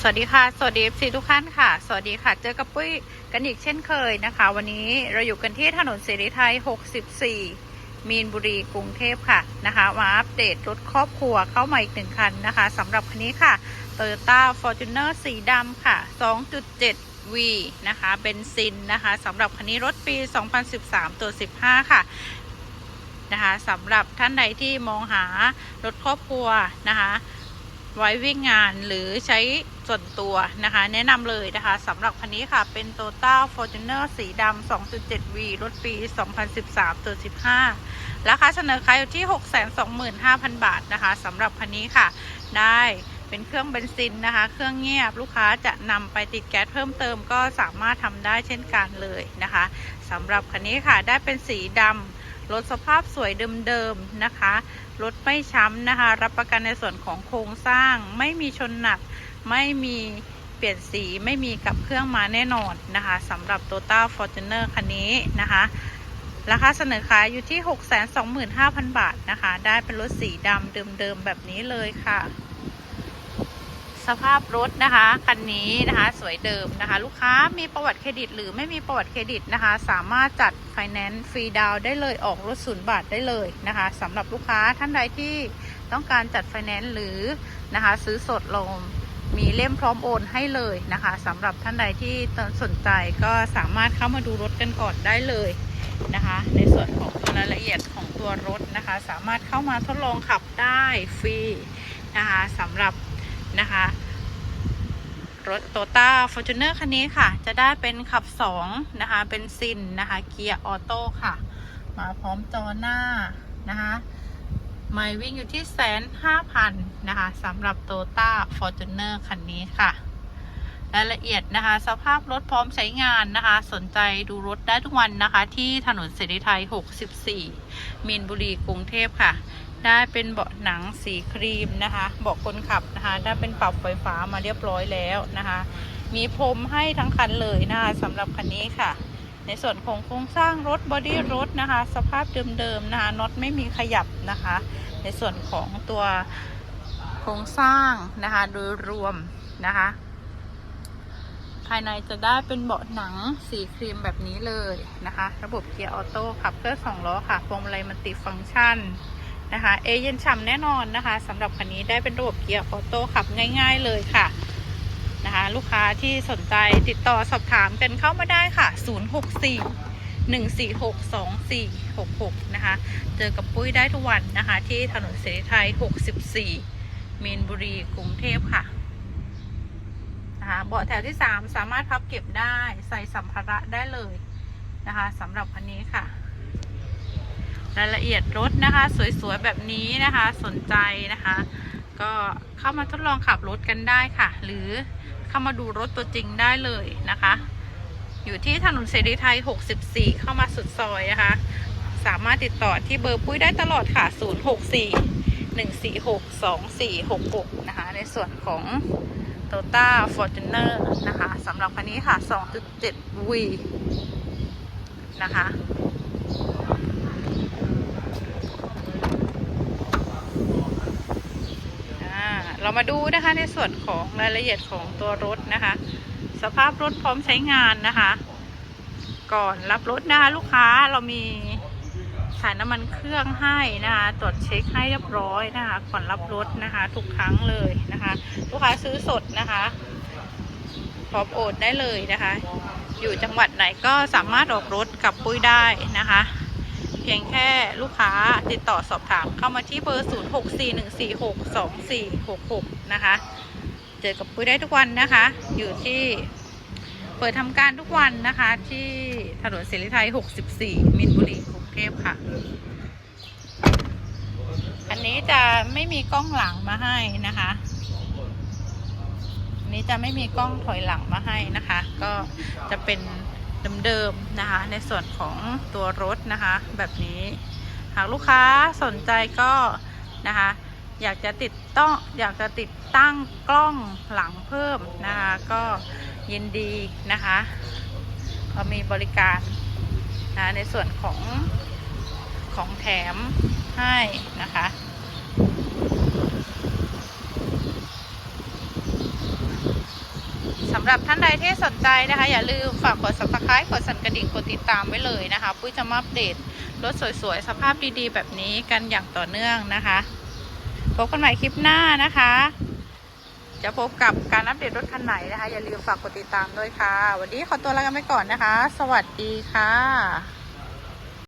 สวัสดีค่ะ สวัสดี FC ทุกท่านค่ะ สวัสดีค่ะ เจอกับปุ้ยกันอีกเช่นเคยนะคะ วันนี้เราอยู่กันที่ถนนเสรีไทย 64 มีนบุรีกรุงเทพค่ะนะคะ มาอัปเดตรถครอบครัวเข้ามาอีกหนึ่งคันนะคะสำหรับคันนี้ค่ะ Toyota Fortuner สีดำค่ะ 2.7 V นะคะเบนซินนะคะสำหรับคันนี้รถปี 2013 ตัว 15 ค่ะนะคะสำหรับท่านใดที่มองหารถครอบครัวนะคะ ไว้วิ่งงานหรือใช้ส่วนตัวนะคะ แนะนำเลยนะคะสำหรับคันนี้ค่ะเป็น Toyota Fortuner สีดำ 2.7V รถปี 2013ตัว15 ราคาเสนอขายอยู่ที่ 625,000 บาทนะคะสำหรับคันนี้ค่ะ ได้เป็นเครื่องเบนซินนะคะ เครื่องเงียบลูกค้าจะนำไปติดแก๊สเพิ่มเติมก็สามารถทำได้เช่นกันเลยนะคะสำหรับคันนี้ค่ะได้เป็นสีดำ รถสภาพสวยเดิมๆนะคะ รถไม่ช้ำนะคะ รับประกันในส่วนของโครงสร้าง ไม่มีชนหนัก ไม่มีเปลี่ยนสี ไม่มีกับเครื่องมาแน่นอนนะคะสำหรับ t o t a Fortuner คันนี้นะคะ ราคาเสนอขายอยู่ที่ 625,000 บาทนะคะ ได้เป็นรถสีดำเดิมๆแบบนี้เลยค่ะ สภาพรถนะคะคันนี้นะคะสวยเดิมนะคะ ลูกค้ามีประวัติเครดิตหรือไม่มีประวัติเครดิตนะคะ สามารถจัดไฟแนนซ์ฟรีดาวได้เลยออกรถศูนย์บาทได้เลยนะคะสำหรับลูกค้าท่านใดที่ต้องการจัดไฟแนนซ์หรือนะคะซื้อสดลงมีเล่มพร้อมโอนให้เลยนะคะสำหรับท่านใดที่สนใจก็สามารถเข้ามาดูรถกันก่อนได้เลยนะคะ ในส่วนของรายละเอียดของตัวรถนะคะ สามารถเข้ามาทดลองขับได้ฟรีนะคะสำหรับ นะคะ รถโตต้าฟอร์จูเนอร์คันนี้ค่ะ จะได้เป็นขับ 2 นะคะ เป็นซินนะคะ เกียร์ออโต้ค่ะ มาพร้อมจอหน้านะคะไม่วิ่งอยู่ที่แสนห้าพันนะคะสำหรับโตต้าฟอร์จูเนอร์คันนี้ค่ะรายละเอียดนะคะ สภาพรถพร้อมใช้งานนะคะ สนใจดูรถได้ทุกวันนะคะ ที่ถนนเสรีไทย 64 มีนบุรีกรุงเทพค่ะ ได้เป็นเบาะหนังสีครีมนะคะเบาะคนขับนะคะ ได้เป็นปรับไฟฟ้ามาเรียบร้อยแล้วนะคะ มีพรมให้ทั้งคันเลยนะคะสำหรับคันนี้ค่ะ ในส่วนของโครงสร้างรถบอดี้รถนะคะ สภาพเดิมๆนะคะน็อตไม่มีขยับนะคะ ในส่วนของตัวโครงสร้างนะคะโดยรวมนะคะภายในจะได้เป็นเบาะหนังสีครีมแบบนี้เลยนะคะ ระบบเกียร์ออโต้ขับเคลื่อนสองล้อค่ะพวงมาลัยมันติฟังก์ชัน นะคะ เอเย็นฉ่ำแน่นอนนะคะสำหรับคันนี้ได้เป็นระบบเกียร์ออโต้ขับง่าย ๆ เลยค่ะนะคะ ลูกค้าที่สนใจติดต่อสอบถามกันเข้ามาได้ค่ะ 064 146 2466 นะคะ เจอกับปุ้ยได้ทุกวันนะคะ ที่ถนนเสรีไทย 64 มีนบุรีกรุงเทพค่ะนะคะเบาะแถวที่ 3 สามารถพับเก็บได้ใส่สัมภาระได้เลยนะคะสำหรับคันนี้ค่ะ รายละเอียดรถนะคะ สวยๆแบบนี้นะคะ สนใจนะคะ ก็เข้ามาทดลองขับรถกันได้ค่ะ หรือเข้ามาดูรถตัวจริงได้เลยนะคะ อยู่ที่ถนนเสรีไทย 64 เข้ามาสุดซอยนะคะ สามารถติดต่อที่เบอร์ปุ้ยได้ตลอดค่ะ 064 146 2466 นะคะ ในส่วนของ t o t a Fortuner นะคะสำหรับคันนี้ค่ะ 2.7V นะคะ อ่า เรามาดูนะคะในส่วนของรายละเอียดของตัวรถนะคะ สภาพรถพร้อมใช้งานนะคะ ก่อนรับรถนะคะลูกค้าเรามีถ่ายน้ำมันเครื่องให้นะคะ ตรวจเช็คให้เรียบร้อยนะคะ ก่อนรับรถนะคะ ทุกครั้งเลยนะคะ ลูกค้าซื้อสดนะคะพร้อมโอนได้เลยนะคะ อยู่จังหวัดไหนก็สามารถออกรถกับปุ้ยได้นะคะ พียงแค่ลูกค้าติดต่อสอบถามเข้ามาที่เบอร์ 0641462466 นะคะ เจอกับปุ้ยได้ทุกวันนะคะ อยู่ที่เปิดทำการทุกวันนะคะ ที่ถนนเสรีไทย 64 มินบุรีกรุงเทพค่ะ อันนี้จะไม่มีกล้องหลังมาให้นะคะนนี้จะไม่มีกล้องถอยหลังมาให้นะคะ ก็จะเป็น เดิมๆนะคะ ในส่วนของตัวรถนะคะ แบบนี้ หากลูกค้าสนใจก็นะคะ อยากจะติดต้องอยากจะติดตั้งกล้องหลังเพิ่มนะคะ ก็ยินดีนะคะเรามีบริการนะในส่วนของของแถมให้นะคะำหรับท่านใดที่สนใจนะคะ อย่าลืมฝากกด subscribe กดสั่นกระดิ่งกดติดตามไว้เลยนะคะ ปุ้ยจะมาอัปเดตรถสวยๆ สภาพดีๆ แบบนี้กันอย่างต่อเนื่องนะคะพบกันใหม่คลิปหน้านะคะ จะพบกับการอัปเดตรถคันไหนนะคะ อย่าลืมฝากกดติดตามด้วยค่ะ วันนี้ขอตัวลากันไปก่อนนะคะ สวัสดีค่ะ